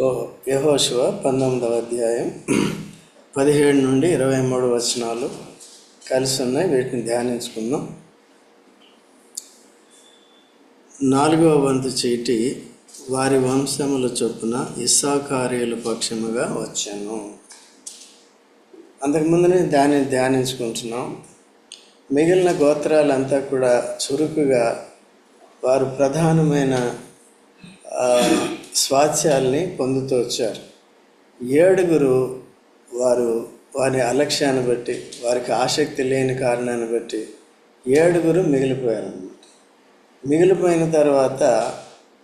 యహోశివ పంతొమ్మిదవ అధ్యాయం పదిహేడు నుండి ఇరవై మూడు వచనాలు కలిసి ఉన్నాయి. వీటిని ధ్యానించుకుందాం. నాలుగవ వంతు చీటి వారి వంశముల చొప్పున ఇస్సాకార్యుల పక్షముగా వచ్చాను. అంతకుముందునే దాన్ని ధ్యానించుకుంటున్నాం. మిగిలిన గోత్రాలంతా కూడా చురుకుగా వారు ప్రధానమైన స్వాస్థ్యాల్ని పొందుతూ వచ్చారు. ఏడుగురు వారు వారి అలక్ష్యాన్ని బట్టి వారికి ఆసక్తి లేని కారణాన్ని బట్టి ఏడుగురు మిగిలిపోయారు మిగిలిపోయిన తర్వాత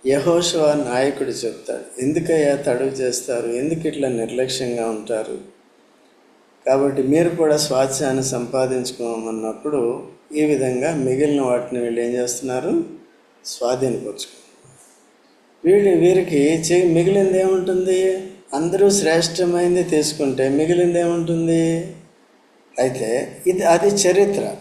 యహోషవ నాయకుడు చెప్తాడు ఎందుకయ్యా తడువు చేస్తారు? ఎందుకు ఇట్లా నిర్లక్ష్యంగా ఉంటారు? కాబట్టి మీరు కూడా స్వాస్థ్యాన్ని సంపాదించుకోమన్నప్పుడు ఈ విధంగా మిగిలిన వాటిని వీళ్ళు ఏం చేస్తున్నారు? స్వాధీనపరుచుకుంటారు వీళ్ళు వీరికి మిగిలింది ఏముంటుంది అందరూ శ్రేష్టమైంది తీసుకుంటే మిగిలింది ఏముంటుంది అయితే ఇది అది చరిత్ర.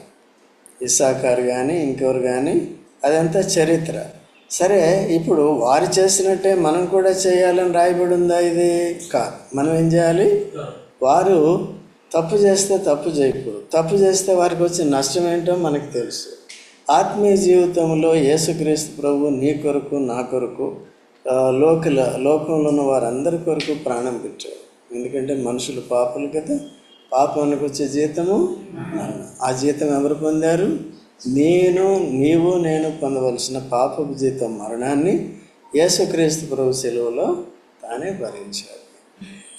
ఇసాకారు కానీ ఇంకెవరు కానీ అదంతా చరిత్ర. సరే ఇప్పుడు వారు చేసినట్టే మనం కూడా చేయాలని రాయబడి ఉందా ఇది? కాదు మనం ఏం చేయాలి? వారు తప్పు చేస్తే తప్పు చేయకూడదు. తప్పు చేస్తే వారికి వచ్చే నష్టం ఏంటో మనకు తెలుసు. ఆత్మీయ జీవితంలో యేసుక్రీస్తు ప్రభు నీ కొరకు నా కొరకు లోకల లోకంలో ఉన్న వారందరి కొరకు ప్రాణం పెట్టాడు ఎందుకంటే మనుషులు పాపలు కదా. పాపానికి వచ్చే జీతము ఆ జీతం ఎవరు పొందారు? నేను నీవు నేను పొందవలసిన పాపపు జీతం మరణాన్ని యేసుక్రీస్తు ప్రభు సెలవులో తానే భరించాడు.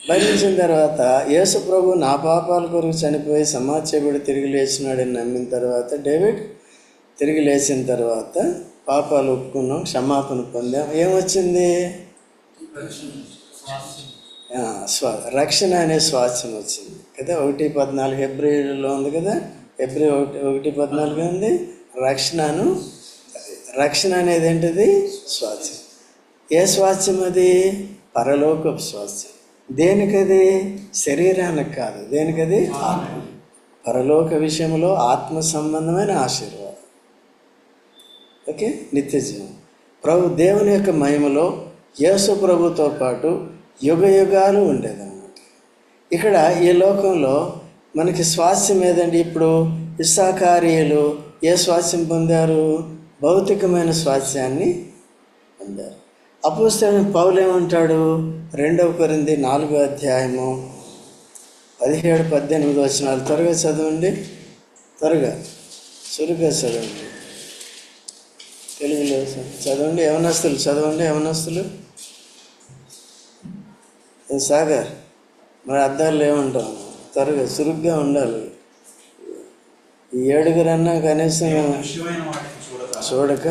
భరించిన తర్వాత యేసు ప్రభు నా పాపాల కొరకు చనిపోయి సమాజబడి తిరిగి లేచినాడని నమ్మిన తర్వాత డేవిడ్ తిరిగి లేచిన తర్వాత పాపాలు ఒప్పుకున్నాం క్షమాపణ పొందాం. ఏమొచ్చింది? స్వా రక్షణ అనే స్వాస్థ్యం వచ్చింది కదా. ఒకటి పద్నాలుగు ఫిబ్రవరిలో ఉంది కదా. ఫిబ్రవరి ఒకటి ఒకటి పద్నాలుగు ఉంది. రక్షణను రక్షణ అనేది ఏంటిది? స్వాస్థ్యం. ఏ స్వాస్థ్యం అది? పరలోకపు స్వాస్థ్యం. దేనికది? శరీరానికి కాదు. దేనికది? ఆత్మ. పరలోక విషయంలో ఆత్మ సంబంధమైన ఆశీర్వాదం. ఓకే నిత్య జీవం ప్రభు దేవుని యొక్క మహిమలో యేసు ప్రభుతో పాటు యుగ యుగాలు ఉండేదన్నమాట. ఇక్కడ ఈ లోకంలో మనకి స్వాస్థ్యం ఏదండి ఇప్పుడు? ఇస్సాకార్యులు ఏ స్వాస్థ్యం పొందారు? భౌతికమైన స్వాస్థ్యాన్ని పొందారు. అపోస్తలైన పౌలేమంటాడు రెండవ కొరింది నాలుగో అధ్యాయము పదిహేడు పద్దెనిమిది వచనాలు. త్వరగా చదవండి. త్వరగా. చురుగ్గా చదవండి. తెలుగులో చదవండి యవనస్తులు చదవండి యవనస్తులు. ఏ సాగర్ మరి అద్దాలు ఏమంటాం త్వరగా చురుగ్గా ఉండాలి. ఈ ఏడుగురన్నా కనీసం చూడక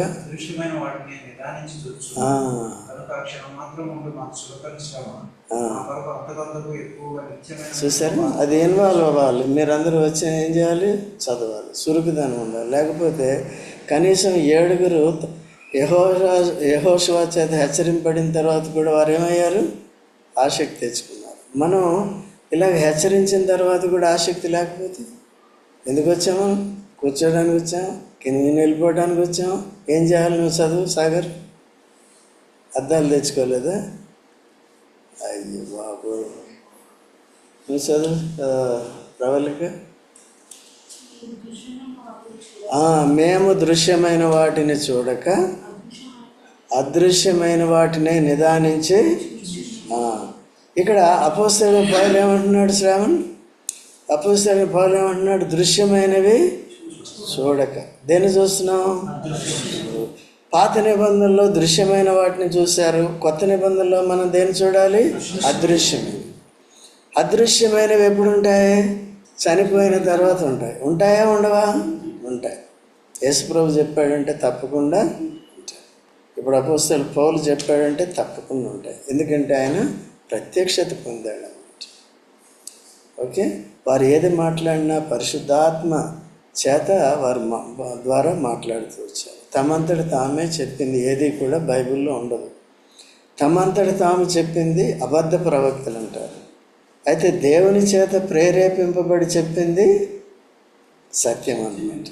చూసారు అది ఇన్వాల్వ్ అవ్వాలి. మీరందరూ వచ్చి ఏం చేయాలి? చదవాలి. చురుకుదనం ఉండాలి. లేకపోతే కనీసం ఏడుగురు యహో యహోశివా చేత హెచ్చరింపడిన తర్వాత కూడా వారు ఏమయ్యారు? ఆసక్తి తెచ్చుకున్నారు. మనం ఇలాగ హెచ్చరించిన తర్వాత కూడా ఆసక్తి లేకపోతే ఎందుకు వచ్చాము? కూర్చోడానికి వచ్చాము కింద వెళ్ళిపోవడానికి వచ్చాము ఏం చేయాలి నువ్వు చదువు సాగర్? అద్దాలు తెచ్చుకోలేదా? అయ్యో బాబు నువ్వు చదువు ఆ, ప్రవళిక మేము దృశ్యమైన వాటిని చూడక అదృశ్యమైన వాటిని నిదానించి ఇక్కడ అపోస్తల పౌలు ఏమంటున్నాడు శ్రావణ్? అపోస్తల పౌలు ఏమంటున్నాడు? దృశ్యమైనవి చూడక. దేన్ని చూస్తున్నాం పాత నిబంధనలో దృశ్యమైన వాటిని చూశారు. కొత్త నిబంధనలో మనం దేన్ని చూడాలి? అదృశ్యమైన. అదృశ్యమైనవి ఎప్పుడు ఉంటాయి? చనిపోయిన తర్వాత ఉంటాయి. ఉంటాయా ఉండవా? ఉంటాయి. యేసుప్రభు చెప్పాడంటే తప్పకుండా ఉంటాయి. ఇప్పుడు అపోస్తలు పౌలు చెప్పాడంటే తప్పకుండా ఉంటాయి. ఎందుకంటే ఆయన ప్రత్యక్షత పొందాడు. అన్నమాట ఓకే? వారు ఏది మాట్లాడినా పరిశుద్ధాత్మ చేత వారు మా ద్వారా మాట్లాడుతూ వచ్చారు. తమంతట తామే చెప్పింది ఏది కూడా బైబిల్లో ఉండదు. తమంతట తాము చెప్పింది అబద్ధ ప్రవక్తలు అంటారు. అయితే దేవుని చేత ప్రేరేపింపబడి చెప్పింది సత్యం అన్నమాట.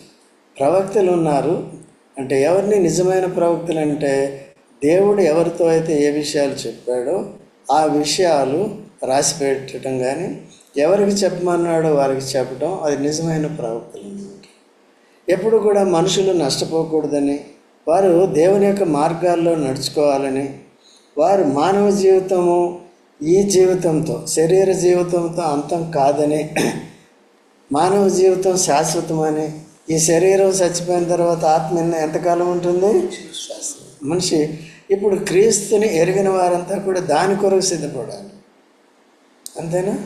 ప్రవక్తలు ఉన్నారు. అంటే ఎవరిని నిజమైన ప్రవక్తలు అంటే దేవుడు ఎవరితో అయితే ఏ విషయాలు చెప్పాడో ఆ విషయాలు రాసి పెట్టడం కానీ ఎవరికి చెప్పమన్నాడో వారికి చెప్పడం అది నిజమైన ప్రవక్తలు అన్నమాట. ఎప్పుడు కూడా మనుషులు నష్టపోకూడదని వారు దేవుని యొక్క మార్గాల్లో నడుచుకోవాలని వారు మానవ జీవితము ఈ జీవితంతో శరీర జీవితంతో అంతం కాదని మానవ జీవితం శాశ్వతమని ఈ శరీరం చచ్చిపోయిన తర్వాత ఆత్మ ఎంతకాలం ఉంటుంది? మనిషి ఇప్పుడు క్రీస్తుని ఎరిగిన వారంతా కూడా దాని కొరకు సిద్ధపడాలి. అంతేనా?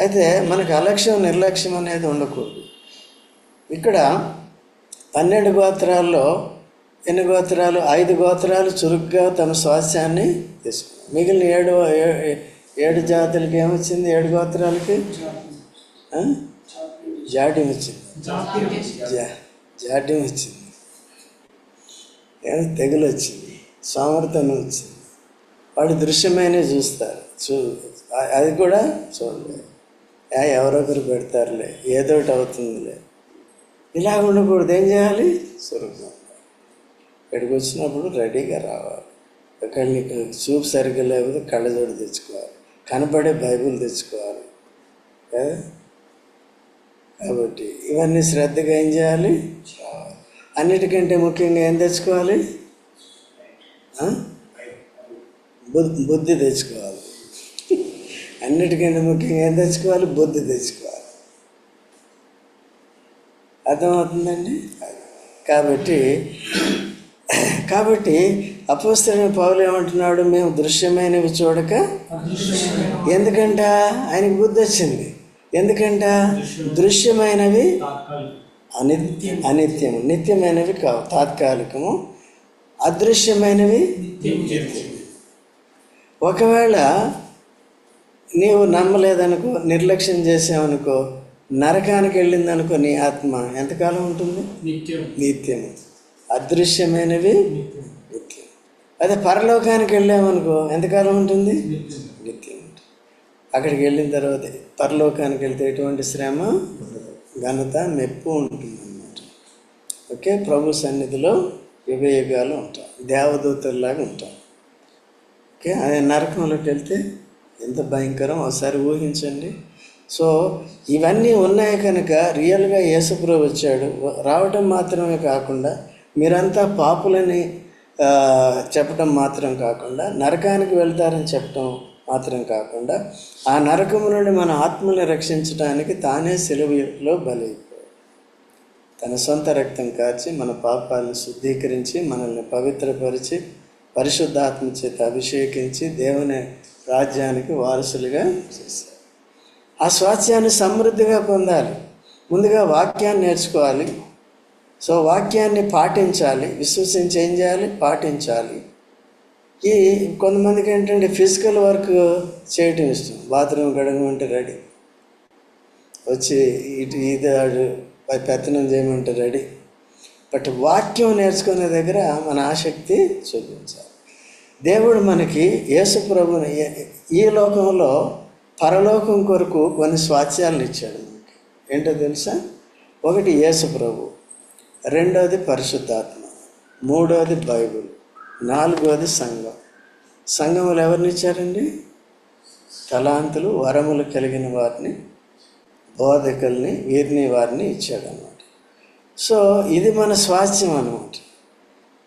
అయితే మనకు అలక్ష్యం నిర్లక్ష్యం అనేది ఉండకూడదు. ఇక్కడ పన్నెండు గోత్రాల్లో ఎన్ని గోత్రాలు? ఐదు గోత్రాలు చురుగ్గా తమ స్వాస్థ్యాన్ని తీసుకున్నాయి. మిగిలిన ఏడు ఏ- ఏడు జాతులకి ఏమొచ్చింది? ఏడు గోత్రాలకి? జాడ్యం వచ్చింది జా జాడ్యం వచ్చింది తెగులు వచ్చింది సామర్థ్యం వచ్చింది. వాళ్ళు దృశ్యమైన చూస్తారు. చూ అది కూడా చూడలేదు ఏ, ఎవరొకరు పెడతారులే ఏదో ఒకటి అవుతుందిలే. ఇలా ఉండకూడదు ఏం చేయాలి? సురక్ష ఇక్కడికి వచ్చినప్పుడు రెడీగా రావాలి. ఒకవేళ నీకు చూపు సరిగ్గా లేకపోతే కళ్ళజోడు తెచ్చుకోవాలి. కనపడే బైబిల్ తెచ్చుకోవాలి. కదా కాబట్టి ఇవన్నీ శ్రద్ధగా ఏం చేయాలి? అన్నిటికంటే ముఖ్యంగా ఏం తెచ్చుకోవాలి? బుద్ధి బుద్ధి తెచ్చుకోవాలి. అన్నిటికంటే ముఖ్యంగా ఏం తెచ్చుకోవాలి? బుద్ధి తెచ్చుకోవాలి. అర్థమవుతుందండి? కాబట్టి కాబట్టి అపోస్తలైన పౌలు ఏమంటున్నాడు? మేము దృశ్యమైనవి చూడక ఎందుకంట? ఆయనకి బుద్ధి వచ్చింది. ఎందుకంట? దృశ్యమైనవి అనిత్యం అనిత్యము. నిత్యమైనవి కావు. తాత్కాలికము. అదృశ్యమైనవి ఒకవేళ నీవు నమ్మలేదనుకో నిర్లక్ష్యం చేసావనుకో నరకానికి వెళ్ళిందనుకో నీ ఆత్మ ఎంతకాలం ఉంటుంది? నిత్యం. నిత్యము అదృశ్యమైనవి నిత్యం. అదే పరలోకానికి వెళ్ళామనుకో ఎంతకాలం ఉంటుంది? అక్కడికి వెళ్ళిన తర్వాత పరలోకానికి వెళ్తే ఎటువంటి శ్రమ? ఘనత మెప్పు ఉంటుంది అన్నమాట ఓకే? ప్రభు సన్నిధిలో యుగ యుగాలు ఉంటాం దేవదూతల్లాగా ఉంటాం ఓకే? అదే నరకంలోకి వెళ్తే ఎంత భయంకరం. ఒకసారి ఊహించండి. సో ఇవన్నీ ఉన్నాయి కనుక రియల్గా యేసుప్రభు వచ్చాడు. రావటం మాత్రమే కాకుండా మీరంతా పాపులని చెప్పడం చెప్పటం మాత్రం కాకుండా నరకానికి వెళ్తారని చెప్పటం మాత్రం కాకుండా ఆ నరకము నుండి మన ఆత్మల్ని రక్షించడానికి తానే సెలవులో బలి తన సొంత రక్తం కాచి మన పాపాలను శుద్ధీకరించి మనల్ని పవిత్రపరిచి పరిశుద్ధాత్మ చేత అభిషేకించి దేవుని రాజ్యానికి వారసులుగా చేశారు ఆ స్వాస్థ్యాన్ని సమృద్ధిగా పొందాలి. ముందుగా వాక్యాన్ని నేర్చుకోవాలి. సో వాక్యాన్ని పాటించాలి. విశ్వసించి ఏం చేయాలి? పాటించాలి. ఈ కొంతమందికి ఏంటంటే ఫిజికల్ వర్క్ చేయటం ఇష్టం. బాత్రూమ్ కడగమంటే రెడీ. వచ్చి ఇటు ఇది ఆడు పెత్తనం చేయమంటే రెడీ. బట్ వాక్యం నేర్చుకునే దగ్గర మన ఆసక్తి చూపించాలి. దేవుడు మనకి యేసు ప్రభుని ఈ లోకంలో పరలోకం కొరకు కొన్ని స్వాత్యాలను ఇచ్చాడు మనకి. ఏంటో తెలుసా? ఒకటి యేసు ప్రభు పరిశుద్ధాత్మ మూడవది బైబిల్. నాలుగోది సంఘం. సంఘములు ఎవరిని ఇచ్చారండి? తలాంతులు వరములు కలిగిన వారిని బోధకుల్ని వీరిని వారిని ఇచ్చాడనమాట సో ఇది మన స్వాస్థ్యం అన్నమాట.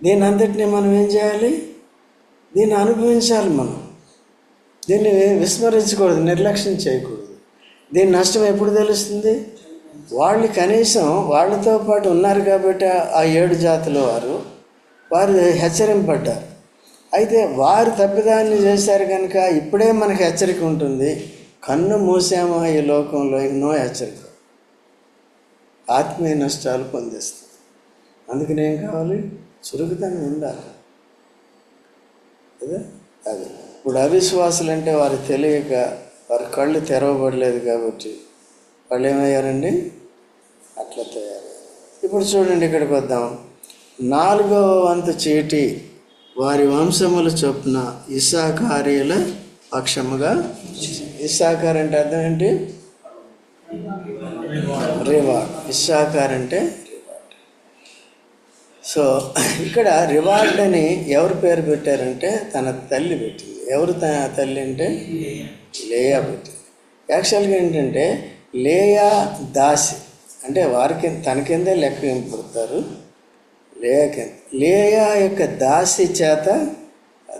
దీని అంతటినీ మనం ఏం చేయాలి? దీన్ని అనుభవించాలి మనం. దీన్ని విస్మరించకూడదు నిర్లక్ష్యం చేయకూడదు. దీని నష్టం ఎప్పుడు తెలుస్తుంది? వాళ్ళు కనీసం వాళ్ళతో పాటు ఉన్నారు కాబట్టి ఆ ఏడు జాతుల వారు వారు హెచ్చరింపడ్డారు. అయితే వారు తప్పిదాన్ని చేశారు కనుక ఇప్పుడే మనకి హెచ్చరిక ఉంటుంది. కన్ను మూసామా ఈ లోకంలో ఎన్నో హెచ్చరిక ఆత్మీయ నష్టాలు పొందిస్తుంది. అందుకని ఏం కావాలి? చురుకుతనం ఉండాలి. కదా? అది. ఇప్పుడు అవిశ్వాసులు అంటే వారు తెలియక వారి కళ్ళు తెరవబడలేదు కాబట్టి వాళ్ళు ఏమయ్యారండి? అట్లా తయారు ఇప్పుడు చూడండి ఇక్కడికి వద్దాం. నాలుగవ వంతు చీటి వారి వంశముల చొప్పున ఇసాకారీల పక్షముగా ఇసాకార్ అంటే అర్థం ఏంటి? రివార్డ్ ఇస్సాకార్ అంటే రివార్డ్ సో ఇక్కడ రివార్డ్ అని ఎవరు పేరు పెట్టారంటే తన తల్లి పెట్టింది. ఎవరు తన తల్లి అంటే? లేయా పెట్టింది. యాక్చువల్గా ఏంటంటే లేయా దాసి అంటే వారికి తన కిందే లెక్క ఇంపడతారు లేక లేయా యొక్క దాసి చేత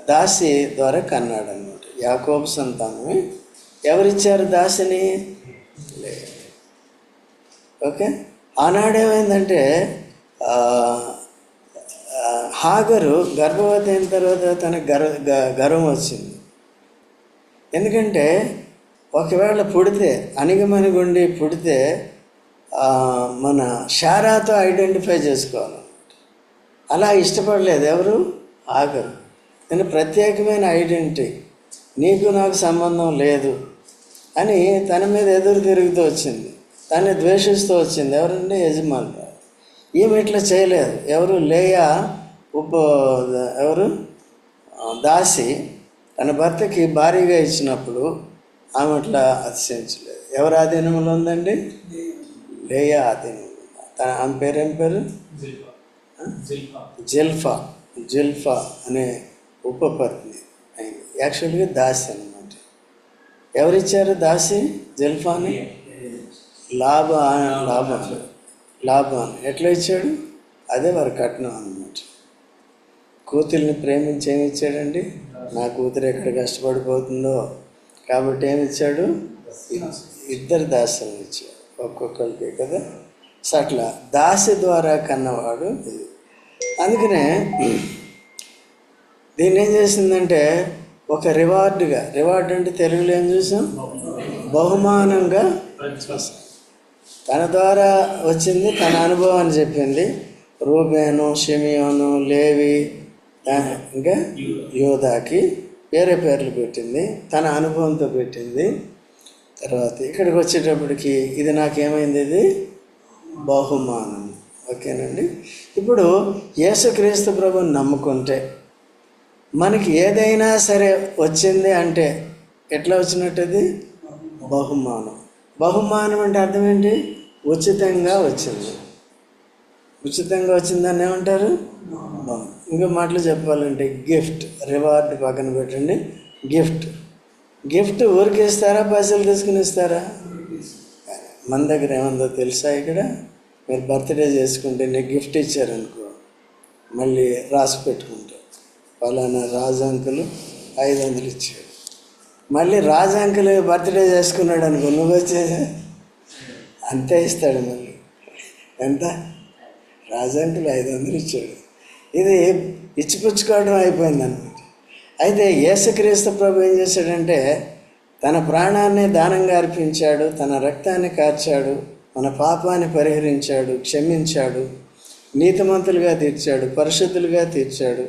దాసి ద్వారా కన్నాడు అనమాట యాకోబు సంతానమే. ఎవరిచ్చారు దాసిని? లే ఓకే? ఆనాడేమైందంటే హాగరు గర్భవతి అయిన తర్వాత తనకు గర్వ గ- గర్వం వచ్చింది. ఎందుకంటే ఒకవేళ పుడితే అణిగమణిగుండి పుడితే మన షారాతో ఐడెంటిఫై చేసుకోవాలి. అలా ఇష్టపడలేదు ఎవరు? ఆగరు. నేను ప్రత్యేకమైన ఐడెంటిటీ. నీకు నాకు సంబంధం లేదు అని తన మీద ఎదురు తిరుగుతూ వచ్చింది. తన్ని ద్వేషిస్తూ వచ్చింది. ఎవరంటే యజమాని ఈమె ఇట్లా చేయలేదు. ఎవరు? లేయా ఉప ఎవరు? దాసి తన భర్తకి భారీగా ఇచ్చినప్పుడు ఆమె అట్లా అతిశయించలేదు. ఎవరు ఆధీనంలో ఉందండి? లేయా ఆధీనంలో. తన ఆమె పేరు ఏం పేరు? జెల్ఫా. జెల్ఫా. అనే ఉపపత్ని అయింది. యాక్చువల్గా దాసి అనమాట ఎవరిచ్చారు దాసి జెల్ఫాని? లాభ లాభం లాభం ఎట్లా ఇచ్చాడు? అదే వారి కట్నం అన్నమాట. కూతుర్ని ప్రేమించి ఏమి ఇచ్చాడండి? నా కూతురు ఎక్కడ కష్టపడిపోతుందో. కాబట్టి ఏమి ఇచ్చాడు? ఇద్దరు దాసులను ఇచ్చాడు. ఒక్కొక్కరికి కదా. సో అట్లా దాసి ద్వారా కన్నవాడు ఇది. అందుకనే దీన్ని ఏం చేసిందంటే ఒక రివార్డుగా రివార్డ్ అంటే తెలుగులో ఏం చూసాం? బహుమానంగా తన ద్వారా వచ్చింది తన అనుభవాన్ని చెప్పింది. రూబేను షిమియోను లేవి ఇంకా యోధాకి వేరే పేర్లు పెట్టింది తన అనుభవంతో పెట్టింది. తర్వాత ఇక్కడికి వచ్చేటప్పటికి ఇది నాకేమైంది ఇది? బహుమానం. ఓకేనండి. ఇప్పుడు యేసుక్రీస్తు ప్రభుని నమ్ముకుంటే మనకి ఏదైనా సరే వచ్చింది అంటే ఎట్లా వచ్చినట్టుది? బహుమానం. బహుమానం అంటే అర్థం ఏంటి? ఉచితంగా వచ్చింది. ఉచితంగా వచ్చిందని ఏమంటారు? ఇంకో మాటలు చెప్పాలంటే గిఫ్ట్ రివార్డ్ పక్కన పెట్టండి. గిఫ్ట్. గిఫ్ట్ ఊరికి ఇస్తారా పైసలు తీసుకుని ఇస్తారా? మన దగ్గర ఏముందో తెలుసా ఇక్కడ? మీరు బర్త్డే చేసుకుంటే నీకు గిఫ్ట్ ఇచ్చారనుకో మళ్ళీ రాసి పెట్టుకుంటారు పలానా రాజు అంకులు ఐదు వందలు ఇచ్చాడు. మళ్ళీ రాజు అంకుల్ బర్త్డే చేసుకున్నాడు అనుకో నువ్వు వచ్చే అంతే ఇస్తాడు మళ్ళీ. ఎంత? రాజు ఐదు వందలు ఇచ్చాడు. ఇది ఇచ్చిపుచ్చుకోవడం అయిపోయింది అనమాట అయితే యేసుక్రీస్తు ప్రభు ఏం చేశాడంటే తన ప్రాణాన్ని దానంగా అర్పించాడు తన రక్తాన్ని కార్చాడు మన పాపాన్ని పరిహరించాడు క్షమించాడు నీతిమంతులుగా తీర్చాడు పరిశుద్ధులుగా తీర్చాడు.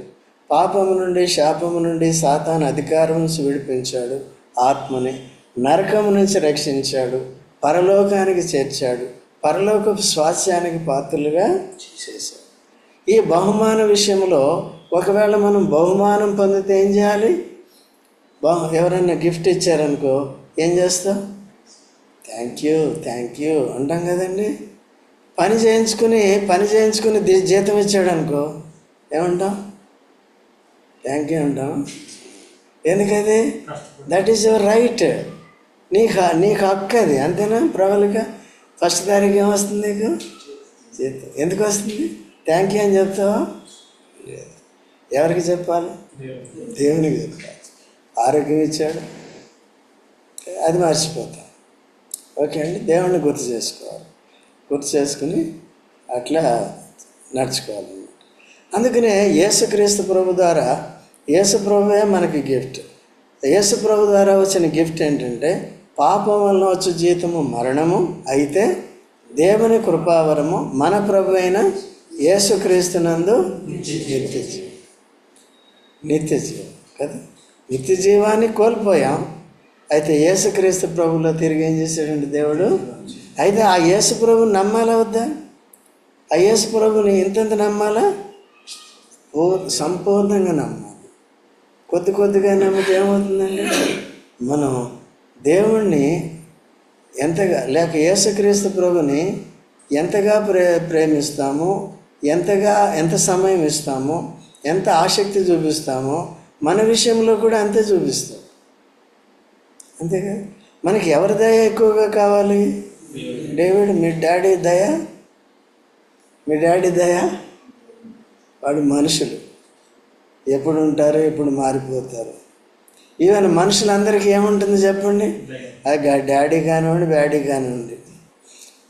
పాపము నుండి శాపము నుండి సాతాను అధికారం నుంచి విడిపించాడు ఆత్మని నరకము నుంచి రక్షించాడు. పరలోకానికి చేర్చాడు. పరలోకపు స్వాస్యానికి పాత్రలుగా చేశాడు. ఈ బహుమాన విషయంలో ఒకవేళ మనం బహుమానం పొందితే ఏం చేయాలి? బహు ఎవరైనా గిఫ్ట్ ఇచ్చారనుకో ఏం చేస్తావు థ్యాంక్ యూ థ్యాంక్ యూ అంటాం కదండి. పని చేయించుకుని పని చేయించుకుని ది- జీతం ఇచ్చాడు అనుకో ఏమంటాం? థ్యాంక్ యూ అంటాం. ఎందుకది? దట్ ఈస్ యువర్ రైట్ నీకు హ- నీకు హక్కు అది అంతేనా ప్రబలిక? ఫస్ట్ తారీఖు ఏమొస్తుంది నీకు? జీతం. ఎందుకు వస్తుంది? థ్యాంక్ యూ అని చెప్తావా? లేదు. ఎవరికి చెప్పాలి? దేవునికి చెప్పాలి. ఆరోగ్యం ఇచ్చాడు. అది మర్చిపోతాం. ఓకే అండి దేవుణ్ణి గుర్తు చేసుకోవాలి. గుర్తు చేసుకుని అట్లా నడుచుకోవాలి. అందుకనే యేసుక్రీస్తు ప్రభు ద్వారా యేసు ప్రభువే మనకి గిఫ్ట్. యేసు ప్రభు ద్వారా వచ్చిన గిఫ్ట్ ఏంటంటే పాపం వలన వచ్చే జీతము మరణము అయితే దేవుని కృపావరము మన ప్రభు అయిన యేసుక్రీస్తునందు నిత్య జీవం నిత్య జీవం కదా? నిత్య జీవాన్ని కోల్పోయాం. అయితే యేసుక్రీస్తు ప్రభులో తిరిగి ఏం చేశాడండి దేవుడు? అయితే ఆ యేసు ప్రభుని నమ్మాలా వద్దా? ఆ యేసు ప్రభుని ఇంతంత నమ్మాలా? ఓ సంపూర్ణంగా నమ్మాలి. కొద్ది కొద్దిగా నమ్మితే ఏమవుతుందండి? మనం దేవుణ్ణి ఎంతగా లేక యేసుక్రీస్తు ప్రభుని ఎంతగా ప్రే ప్రేమిస్తామో? ఎంతగా ఎంత సమయం ఇస్తామో? ఎంత ఆసక్తి చూపిస్తామో? మన విషయంలో కూడా అంతే చూపిస్తాం. అంతేగా? మనకి ఎవరి దయ ఎక్కువగా కావాలి? డేవిడ్ మీ డాడీ దయ? మీ డాడీ దయ? వాడు మనుషులు. ఎప్పుడు ఉంటారు ఎప్పుడు మారిపోతారు. ఈవెన్ మనుషులందరికీ ఏముంటుంది చెప్పండి? అది డాడీ కానివ్వండి బ్యాడీ కానివ్వండి.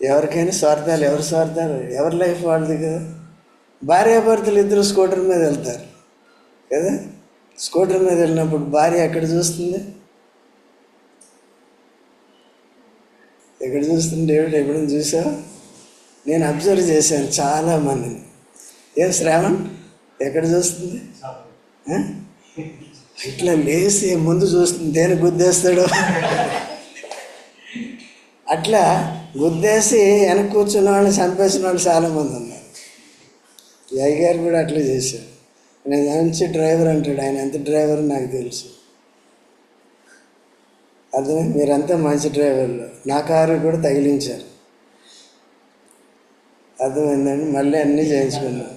ఎవరికైనా స్వార్థాలు ఎవరు స్వార్థాలు? ఎవరి లైఫ్ వాళ్ళది కదా? భార్యాభర్తలు ఇద్దరు స్కూటర్ మీద వెళ్తారు. కదా? స్కూటర్ మీద వెళ్ళినప్పుడు భార్య ఎక్కడ చూస్తుంది? ఎక్కడ చూస్తుంది డేవిడ్ ఎప్పుడైనా చూసా నేను అబ్జర్వ్ చేశాను చాలా మందిని. ఏం శ్రావణ్? ఎక్కడ చూస్తుంది? ఇట్లా లేసి ముందు చూస్తుంది. దేని గుద్దేస్తాడో? అట్లా గుద్దేసి వెనక కూర్చున్న వాళ్ళు చంపేసిన వాళ్ళు చాలామంది ఉన్నారు. ఈ అయ్యగారు కూడా అట్లా చేశారు. నేను మంచి డ్రైవర్ అంటాడు. ఆయన ఎంత డ్రైవర్ నాకు తెలుసు. అర్థమే మీరంతా మంచి డ్రైవర్లు. నా కారు కూడా తగిలించారు. అర్థమైందండి? మళ్ళీ అన్నీ చేయించుకున్నాను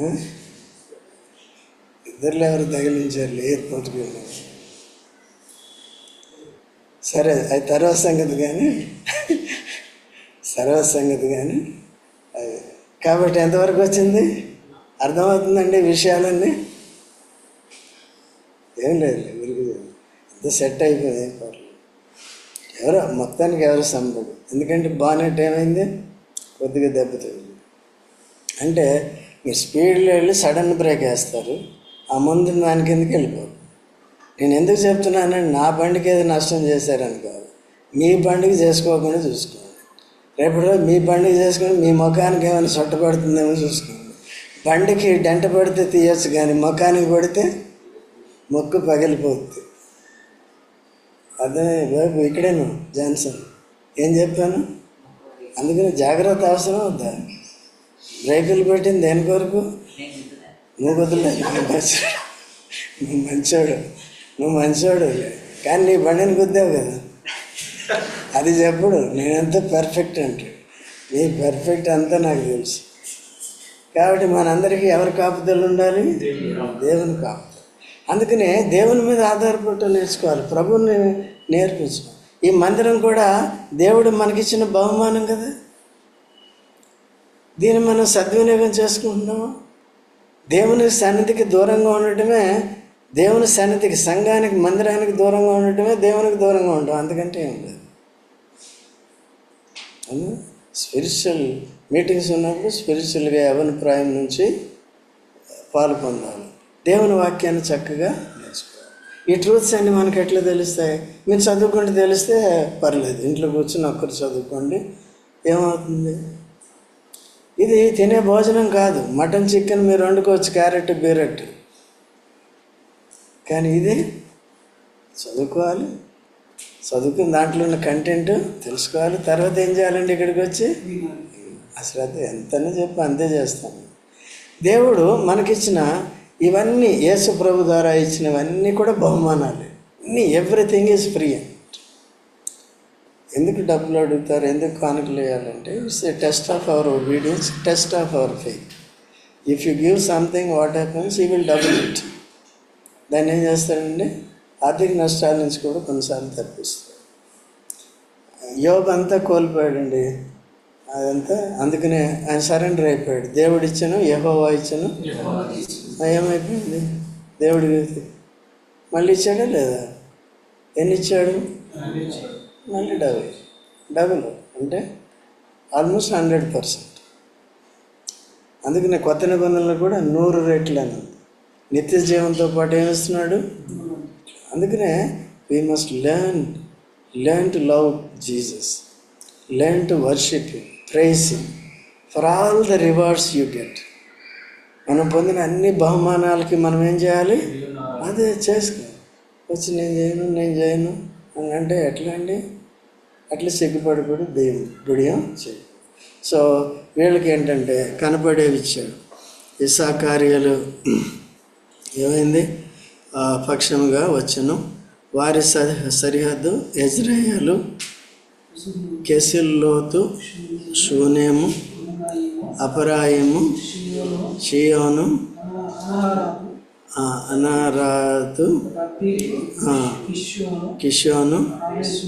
ఇద్దరు ఇద్దరులో ఎవరు తగిలించారు? ఎయిర్పోర్ట్కి వెళ్ళాను సరే అది తర్వాత సంగతి కానీ తర్వాత సంగతి కానీ అది. కాబట్టి ఎంతవరకు వచ్చింది? అర్థమవుతుందండి విషయాలన్నీ? ఏం లేదు ఇంత సెట్ అయిపోయింది పర్లేదు. ఎవరో? మొత్తానికి ఎవరు సంబడు ఎందుకంటే బానెట్ ఏమైంది కొద్దిగా దెబ్బతింది అంటే మీరు స్పీడ్లో వెళ్ళి సడన్ బ్రేక్ వేస్తారు ఆ ముందు దాని కిందకి వెళ్ళిపోరు. నేను ఎందుకు చెప్తున్నానంటే నా బండికి ఏదో నష్టం చేశారని కాదు. మీ బండికి చేసుకోకుండా చూసుకోండి. రేపు రోజు మీ బండికి చేసుకొని మీ ముఖానికి ఏమైనా చుట్టపడుతుందేమో చూసుకోండి. బండికి డెంట పడితే తీయచ్చు కానీ ముఖానికి పడితే మొక్కు పగిలిపోతుంది అదే బాబు ఇక్కడేను జాన్సన్? ఏం చెప్పాను? అందుకని జాగ్రత్త అవసరం వద్దా? బ్రేకులు పెట్టింది దేని కొరకు? నువ్వు వదిలే నువ్వు మంచోడు. నువ్వు మంచోడు. నువ్వు మంచోడు. కానీ నీ బండిని గుద్దావు కదా. అది చెప్పుడు నేనంతా పర్ఫెక్ట్ అంటే. నీ పర్ఫెక్ట్ అంతా నాకు తెలుసు. కాబట్టి మనందరికీ ఎవరి కాపుదలు ఉండాలి? దేవుని కాపుదలు. అందుకనే దేవుని మీద ఆధారపడటం నేర్చుకోవాలి. ప్రభువుని నేర్పించడం. ఈ మందిరం కూడా దేవుడు మనకిచ్చిన బహుమానం కదా? దీన్ని మనం సద్వినియోగం చేసుకుంటున్నాము? దేవుని సన్నిధికి దూరంగా ఉండటమే దేవుని సన్నిధికి సంఘానికి మందిరానికి దూరంగా ఉండటమే దేవునికి దూరంగా ఉండటం. అందుకంటే ఏం లేదు. స్పిరిచువల్ మీటింగ్స్ ఉన్నప్పుడు స్పిరిచువల్గా యవన ప్రాయం నుంచి పాలు పొందాలి. దేవుని వాక్యాన్ని చక్కగా నేర్చుకోవాలి ఈ ట్రూత్స్ అన్ని మనకి ఎట్లా తెలుస్తాయి? మీరు చదువుకుంటే తెలిస్తే పర్లేదు. ఇంట్లో కూర్చొని ఒక్కరు చదువుకోండి. ఏమవుతుంది? ఇది తినే భోజనం కాదు. మటన్ చికెన్ మీరు వండుకోవచ్చు. క్యారెట్ బీరెట్. కానీ ఇది చదువుకోవాలి. చదువుకున్న దాంట్లో ఉన్న కంటెంట్ తెలుసుకోవాలి. తర్వాత ఏం చేయాలండి ఇక్కడికి వచ్చి? అశ్రద్ధ ఎంతనే చెప్పి అంతే చేస్తాను దేవుడు మనకిచ్చిన ఇవన్నీ యేసు ప్రభు ద్వారా ఇచ్చినవన్నీ కూడా బహుమానాలు. అన్నీ ఎవ్రీథింగ్ ఈజ్ ఫ్రీ ఎందుకు డబ్బులు అడుగుతారు? ఎందుకు కానుకలు వేయాలంటే it's a test of our obedience test of our faith if you give something what happens you will double it దాన్ని ఏం చేస్తాడండి ఆర్థిక నష్టాల నుంచి కూడా కొన్నిసార్లు తప్పిస్తాడు. యోగ అంతా కోల్పోయాడండి. అదంతా అందుకనే ఆయన సరెండర్ అయిపోయాడు. దేవుడిచ్చాను యహోవా ఇచ్చాను. ఏమైపోయింది? దేవుడికి మళ్ళీ ఇచ్చాడా లేదా? ఎన్ని ఇచ్చాడు? మళ్ళీ డబుల్. డబుల్ అంటే ఆల్మోస్ట్ హండ్రెడ్ పర్సెంట్. అందుకనే కొత్త నిబంధనలు కూడా నూరు రెట్లు అని నిత్య జీవంతో పాటు ఏమిస్తున్నాడు అందుకనే we must learn learn to love Jesus learn to worship praise for all the rewards you get మనం పొందిన అన్ని బహుమానాలకి మనం ఏం చేయాలి? అదే చేసుకో. వచ్చి నేను చేయను నేను చేయను అని అంటే ఎట్లా అండి? అట్లా సిగ్గుపడి కూడా దెయ్యం దుడియం చేయి సో వీళ్ళకి ఏంటంటే కనపడేవి ఇచ్చాడు ఇసా ఏమైంది? ఆ, పక్షముగా వచ్చను. వారి సరి సరిహద్దు ఎజ్రాయలు కెసిల్లోతు షూనేము అపరాయము షియోను అనారాదు కిషోను ఆమెసు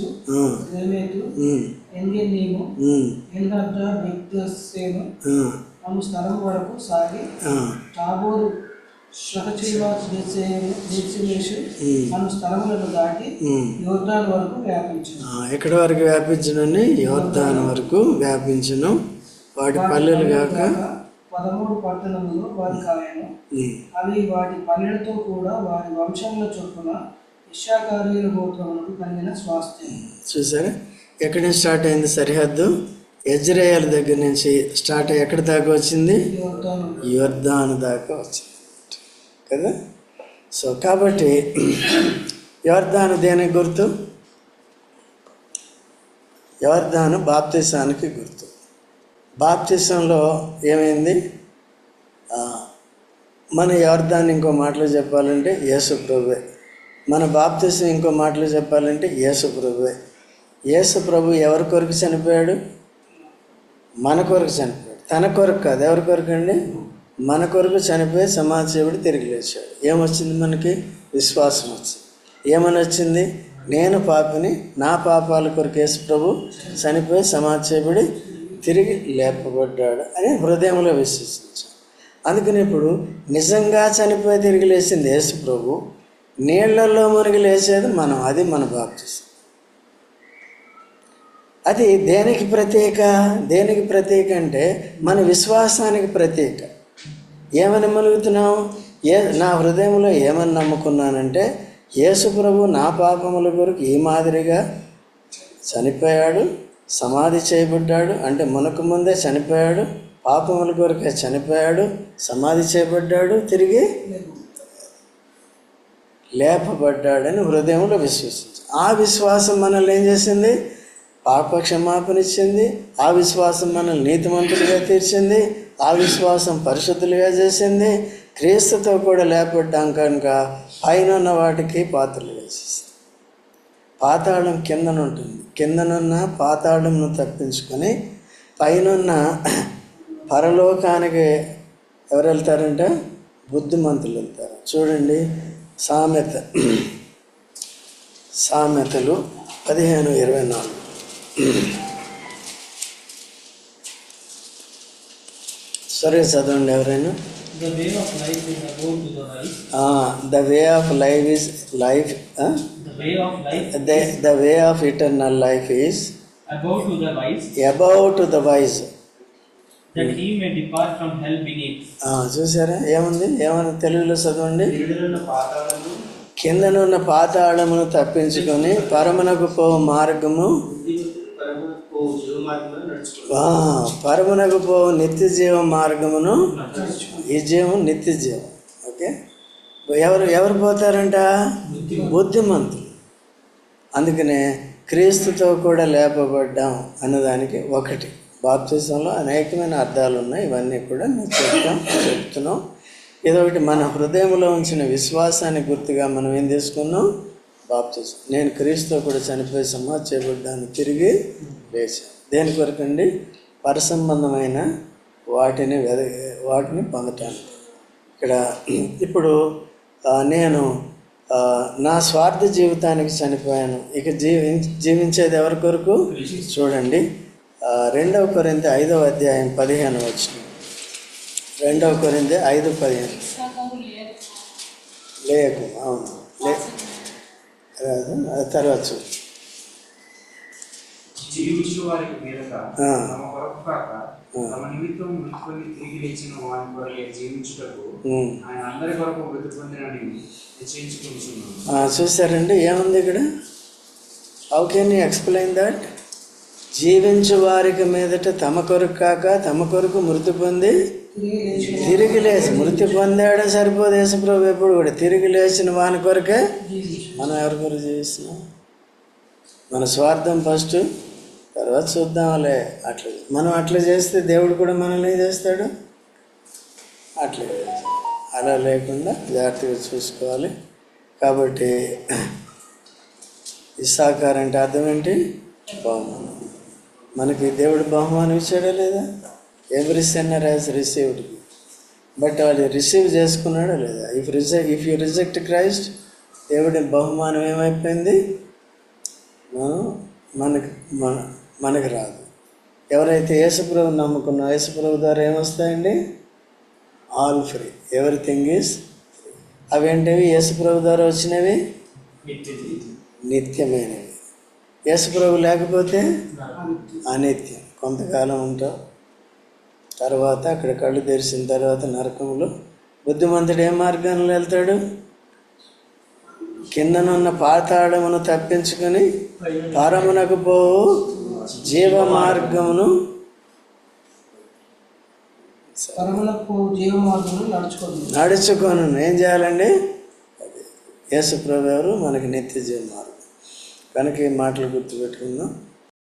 స్థలం వరకు సాగి ఆ, టాబోరు వరకు వ్యాపించింది ఎక్కడి వరకు వ్యాపించునని? యోర్ధాన్ వరకు వ్యాపించును. వాటి పల్లెలు కాక పదమూడు పట్టణములు వారి కాయను అవి వాటి పల్లెలతో కూడా వారి వంశముల చొప్పున ఇషాకారీల గోత్రములకు కలిగిన స్వాస్థ్యం. చూసారా ఎక్కడి నుంచి స్టార్ట్ అయింది సరిహద్దు? ఎజ్రాయల్ దగ్గర నుంచి స్టార్ట్ అయ్యి ఎక్కడి దాకా వచ్చింది? యోర్దాను. యోర్ధాను దాకా వచ్చింది. కదా? సో కాబట్టి యోర్ధాను దేనికి గుర్తు? యోర్ధాను బాప్తిసానికి గుర్తు. బాప్తిసంలో ఏమైంది? మన యోర్ధాన్ని ఇంకో మాటలో చెప్పాలంటే యేసు ప్రభువే. మన బాప్తిసం ఇంకో మాటలో చెప్పాలంటే యేసు ప్రభువే. యేసు ప్రభు ఎవరి కొరకు చనిపోయాడు? మన కొరకు చనిపోయాడు. తన కొరకు కాదు. ఎవరి కొరకు అండి? మన కొరకు చనిపోయి సమాజసేవుడు తిరిగి లేచాడు. ఏమొచ్చింది మనకి? విశ్వాసం వచ్చింది. ఏమని వచ్చింది నేను పాపిని నా పాపాల కొరకు యేసు ప్రభు చనిపోయి సమాజసేవుడి తిరిగి లేపబడ్డాడు అని హృదయంలో విశ్వసించాను అందుకని ఇప్పుడు నిజంగా చనిపోయి తిరిగి లేచింది యేసు ప్రభు నీళ్ళలో మునిగి లేచేది మనం అది మన బాప్తిసం. అది దేనికి ప్రత్యేక? దేనికి ప్రత్యేక అంటే మన విశ్వాసానికి ప్రత్యేక. ఏమని మలుగుతున్నాం ఏ నా హృదయంలో ఏమని నమ్ముకున్నానంటే యేసు ప్రభు నా పాపముల కొరకు ఈ మాదిరిగా చనిపోయాడు సమాధి చేయబడ్డాడు అంటే మనకు ముందే చనిపోయాడు పాపముల కొరకే చనిపోయాడు సమాధి చేయబడ్డాడు తిరిగి లేపబడ్డాడని హృదయంలో విశ్వసించి. ఆ విశ్వాసం మనల్ని ఏం చేసింది? పాప క్షమాపణ ఇచ్చింది ఆ విశ్వాసం మనల్ని నీతిమంతులుగా తీర్చింది. ఆ విశ్వాసం పరిశుద్ధులుగా చేసింది. క్రీస్తుతో కూడా లేపడ్డాం కనుక పైన ఉన్న వాటికి పాత్రలు వేసేసింది పాతాళం కిందనుంటుంది కిందనున్న పాతాళంను తప్పించుకొని పైనున్న పరలోకానికి ఎవరు వెళ్తారంటే? బుద్ధిమంతులు వెళ్తారు. చూడండి సామెత. సామెతలు పదిహేను ఇరవై నాలుగు. సరే చదవండి ఎవరైనా. The way of life is life way of life the way of eternal life is above to the wise, about the wise that he may depart from hell beneath. చూసారా? ఏముంది? ఏమని తెలుగులో చదవండి? కిందనున్న పాతాళమును తప్పించుకొని పరమునకు పో మార్గము. పరమునకు పో నిత్య జీవ మార్గమును ఈ జీవం నిత్య జీవం ఓకే? ఎవరు ఎవరు పోతారంట? బుద్ధిమంతులు. అందుకనే క్రీస్తుతో కూడా లేపబడ్డాం అన్నదానికి ఒకటి. బాప్తిజంలో అనేకమైన అర్థాలు ఉన్నాయి. ఇవన్నీ కూడా మేము చెప్తాం చెప్తున్నాం. ఇదొకటి మన హృదయంలో ఉంచిన విశ్వాసాన్ని గుర్తుగా మనం ఏం తీసుకున్నాం? బాప్తిజం నేను క్రీస్తుతో కూడా చనిపోయి సమాధి తిరిగి లేచాను. దేని కొరకండి? పరసంబంధమైన వాటిని వెద వాటిని పొందటానికి. ఇక్కడ ఇప్పుడు నేను నా స్వార్థ జీవితానికి చనిపోయాను. ఇక జీవి జీవించేది ఎవరి కొరకు? చూడండి. రెండవ కొరింత ఐదవ అధ్యాయం పదిహేను వచ్చిన రెండవ కొరింత ఐదు పదిహేను. లేకు అవును. లే తర్వాత చూడు. తమ నిమిత్తం తిరిగి లేచిన వారి జీవించుటకు. ఆయన అందరి కొరకు మృతి పొందినని నిశ్చయించుకుంటున్నాను. ఆ, చూసారండి ఏముంది ఇక్కడ? How can you explain that జీవించు వారికి మీదట తమ కొరకు కాక తమ కొరకు మృతి పొంది తిరిగి లేచి మృతి పొందాడే సరిపోదు యేసుప్రభు ఎప్పుడు కూడా. తిరిగి లేచిన వాని కొరకే. మనం ఎవరి కొరకు జీవిస్తున్నాం? మన స్వార్థం ఫస్ట్ తర్వాత చూద్దాంలే అట్లా. మనం అట్లా చేస్తే దేవుడు కూడా మనల్ని చేస్తాడు? అట్లా. అలా లేకుండా జాగ్రత్తగా చూసుకోవాలి. కాబట్టి ఇస్సాకార్ అంటే అర్థం ఏంటి? బహుమానం. మనకి దేవుడు బహుమానం ఇచ్చాడా లేదా? Every sinner has received but వాళ్ళు రిసీవ్ చేసుకున్నాడా లేదా? If reject if you reject Christ దేవుడి బహుమానం ఏమైపోయింది? మనం మనకి మన మనకు రాదు. ఎవరైతే యేసుప్రభు నమ్ముకున్నా యేసుప్రభు ద్వారా ఏమొస్తాయండి? ఆల్ ఫ్రీ ఎవ్రీథింగ్ ఈజ్ అవేంటివి? యేసుప్రభు ద్వారా వచ్చినవి? నిత్యమైనవి. యేసుప్రభు లేకపోతే అనిత్యం. కొంతకాలం ఉంటావు తర్వాత అక్కడ కళ్ళు తెరిచిన తర్వాత నరకంలో బుద్ధిమంతుడు ఏ మార్గంలో వెళ్తాడు? కిందనున్న పాతాళమును తప్పించుకొని పరమునకు పోవు జీవ మార్గమును పరములకు జీవ మార్గంలో నడుచుకోదు నడుచుకోను ఏం చేయాలండి? అది యేసుప్రభు గారు మనకి నిత్య జీవ మార్గం కనుక ఈ మాటలు గుర్తుపెట్టుకుందాం.